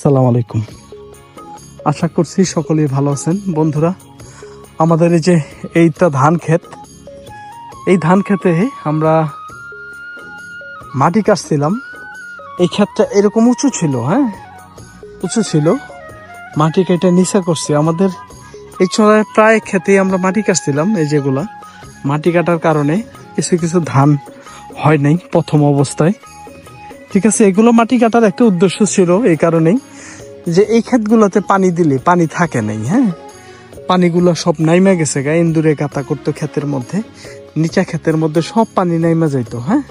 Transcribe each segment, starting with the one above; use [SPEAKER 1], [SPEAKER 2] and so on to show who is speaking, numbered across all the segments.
[SPEAKER 1] আসসালামু আলাইকুম। আশা করছি সকলেই ভালো আছেন। বন্ধুরা, আমাদের এই যে এইটা ধান ক্ষেত, এই ধান খেতে আমরা মাটি কাটছিলাম। এই ক্ষেতটা এরকম উঁচু ছিল হ্যাঁ? উঁচু ছিল। মাটি কেটে নিচে করছি। আমাদের এই চড়ায় প্রায় খেতেই আমরা মাটি কাটছিলাম, এই যেগুলা। মাটি কাটার কারণে কিছু কিছু ধান হয় নাই প্রথম অবস্থায়। ঠিক আছে, এগুলো মাটি কাটার একটা উদ্দেশ্য ছিল এই কারণেই যে এই ক্ষেতগুলোতে পানি দিলে পানি থাকে নাই হ্যাঁ? পানিগুলো সব নাইমা গেছে গা, ইন্দুরে গাতা করতো ক্ষেতের মধ্যে, নিচা ক্ষেতের মধ্যে সব পানি নাইমা যাইতো হ্যাঁ?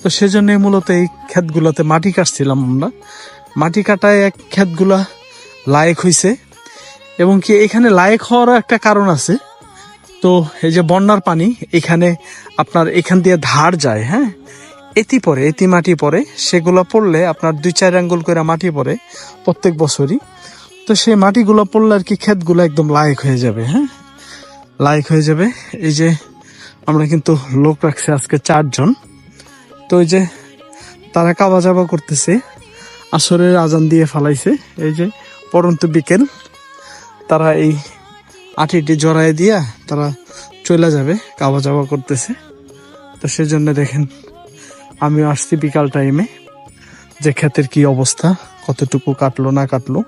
[SPEAKER 1] তো সেজন্যই মূলত এই ক্ষেতগুলোতে মাটি কাটছিলাম আমরা। মাটি কাটায় এক ক্ষেতগুলা লায়ক হয়েছে এবং কি এখানে লায়ক হওয়ারও একটা কারণ আছে। তো এই যে বন্যার পানি, এখানে আপনার এখান দিয়ে ধার যায় হ্যাঁ? এতি পরে, এতি মাটি পরে, সেগুলো পড়লে আপনার দুই, চার আঙ্গুল করে মাটি পড়ে প্রত্যেক বছরই। তো সেই মাটিগুলো পড়লে আর কি ক্ষেতগুলো একদম লায়ক হয়ে যাবে হ্যাঁ? লায়ক হয়ে যাবে। এই যে আমরা কিন্তু লোক রাখছি আজকে চারজন। তো ওই যে তারা কাবা জাবা করতেছে, আসরের আজান দিয়ে ফালাইছে। এই যে পরন্ত বিকেল, তারা এই আটিটি জড়ায় দিয়া তারা চলে যাবে, কাবা জাবা করতেছে। তো সেজন্য দেখেন আমিও আসছি বিকাল টাইমে যে ক্ষেতের কি অবস্থা, কতটুকু কাটলো, না কাটলো।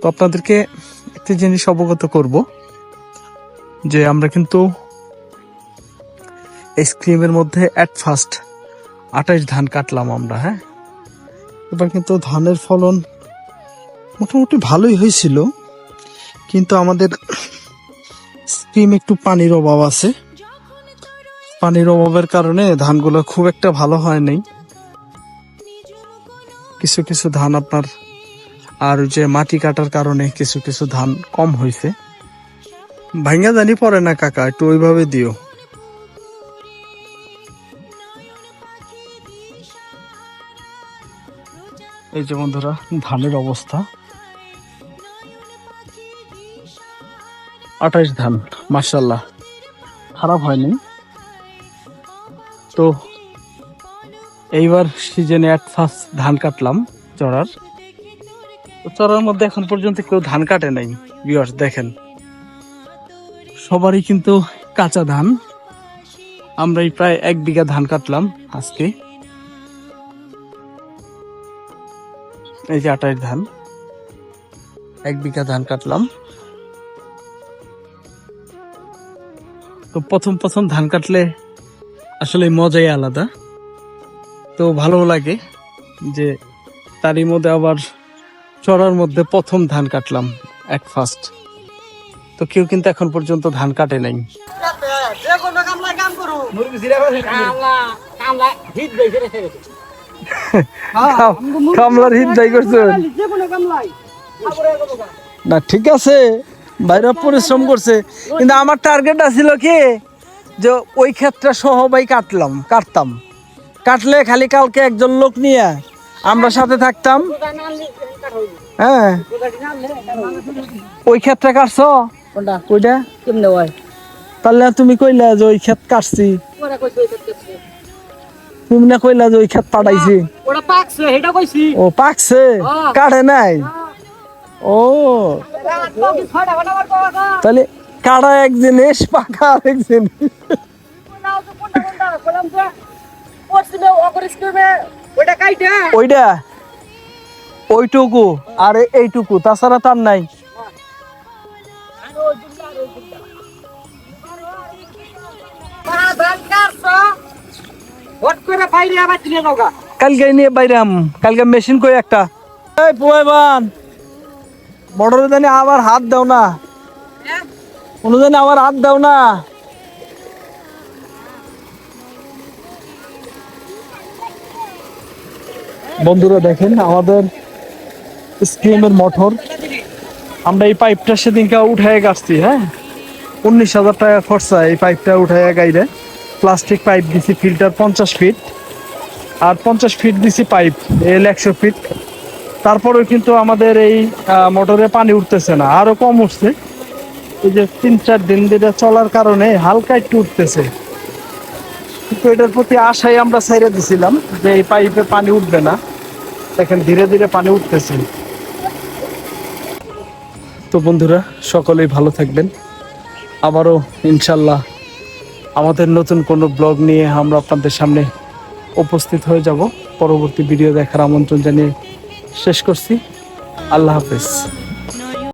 [SPEAKER 1] তো আপনাদেরকে একটি জিনিস অবগত করব, যে আমরা কিন্তু এই স্ক্রিমের মধ্যে অ্যাট ফার্স্ট আঠাশ ধান কাটলাম আমরা হ্যাঁ? এবার কিন্তু ধানের ফলন মোটামুটি ভালোই হয়েছিল, কিন্তু আমাদের স্ক্রিম একটু পানির অভাব আছে। পানির অভাবের কারণে ধানগুলো খুব একটা ভালো হয় নাই কিছু কিছু ধান আপনার আর যে মাটি কাটার কারণে কিছু কিছু ধান কম হয়েছে। ভাঙ্গা জানি পড়ে না কাকা, একটু ওইভাবে দিও। এই যে বন্ধুরা, ধানের অবস্থা। আঠাশ ধান মার্শাল্লাহ খারাপ হয়নি। তো এইবার সিজনে এক ফার্স্ট ধান কাটলাম চড়ার। তো চড়ার মধ্যে এখন পর্যন্ত কেউ ধান কাটে নাই ভিউয়ার্স দেখেন। সবারই কিন্তু কাঁচা ধান। আমরা এই প্রায় এক বিঘা ধান কাটলাম আজকে। এই যে আটাইশ ধান। এক বিঘা ধান কাটলাম। তো প্রথম প্রথম ধান কাটলে আসলে মজাই আলাদা। তো ভালো লাগে যে তারই মধ্যে আবার চড়ার মধ্যে প্রথম ধান কাটলাম এক ফার্স্ট তো কেউ কিন্তু এখন পর্যন্ত ধান কাটে নাই। করছেন। না, ঠিক আছে, বাইরে পরিশ্রম করছে। কিন্তু আমার টার্গেট আছিল কি? যে ওই ক্ষেত্রে সহ ভাই কাটলাম কাটতাম। কাটলে খালি কালকে একজন লোক নিয়ে আমরা সাথে থাকতাম। হ্যাঁ। ওই ক্ষেত্রে কাটছো? ওইটা?
[SPEAKER 2] কেমনে
[SPEAKER 1] তাহলে তুমি কইলা যে ওই ক্ষেত কাটছি। তুমি না কইলা যে ওই ক্ষেত পাঠাইছি
[SPEAKER 2] কইছি।
[SPEAKER 1] ও পাকছে?
[SPEAKER 2] হ্যাঁ।
[SPEAKER 1] কাটে নাই? ও।
[SPEAKER 2] বার পাওয়া
[SPEAKER 1] তাহলে কাটা এক জিনিস, পাকা জিনিস।
[SPEAKER 2] স্কিমে ওটা কাইটা
[SPEAKER 1] ওইটা? ওইটুকু। আর এইটুকু, তাছাড়া তার নাই। কালকে নিয়ে বাইরে আম, কালকে মেশিন কই একটা? এই পোয়াইবান বড় জানি আবার হাত দাও না। কোনো জানি আবার হাত দাও না। বন্ধুরা দেখেন, আমাদের স্ক্রিমের মোটর, আমরা এই পাইপটা সেদিনকে উঠায় গাছছি হ্যাঁ? উনিশ হাজার টাকা খরচা এই পাইপটা উঠায় গাইরে প্লাস্টিক পাইপ দিছি ফিল্টার পঞ্চাশ ফিট আর পঞ্চাশ ফিট দিছি পাইপ এল একশো ফিট তারপরেও কিন্তু আমাদের এই মোটরে পানি উঠতেছে না, আরও কম উঠছে। এই যে তিন চার দিন ধরে চলার কারণে হালকা একটু উঠতেছে। কিন্তু এটার প্রতি আশায় আমরা ছেড়ে দিছিলাম যে এই পাইপে পানি উঠবে না। দেখেন, ধীরে ধীরে পানি উঠতেছে। তো বন্ধুরা, সকলেই ভালো থাকবেন। আবারও ইনশাল্লাহ আমাদের নতুন কোনো ব্লগ নিয়ে আমরা আপনাদের সামনে উপস্থিত হয়ে যাব। পরবর্তী ভিডিও দেখার আমন্ত্রণ জানিয়ে শেষ করছি। আল্লাহ হাফেজ।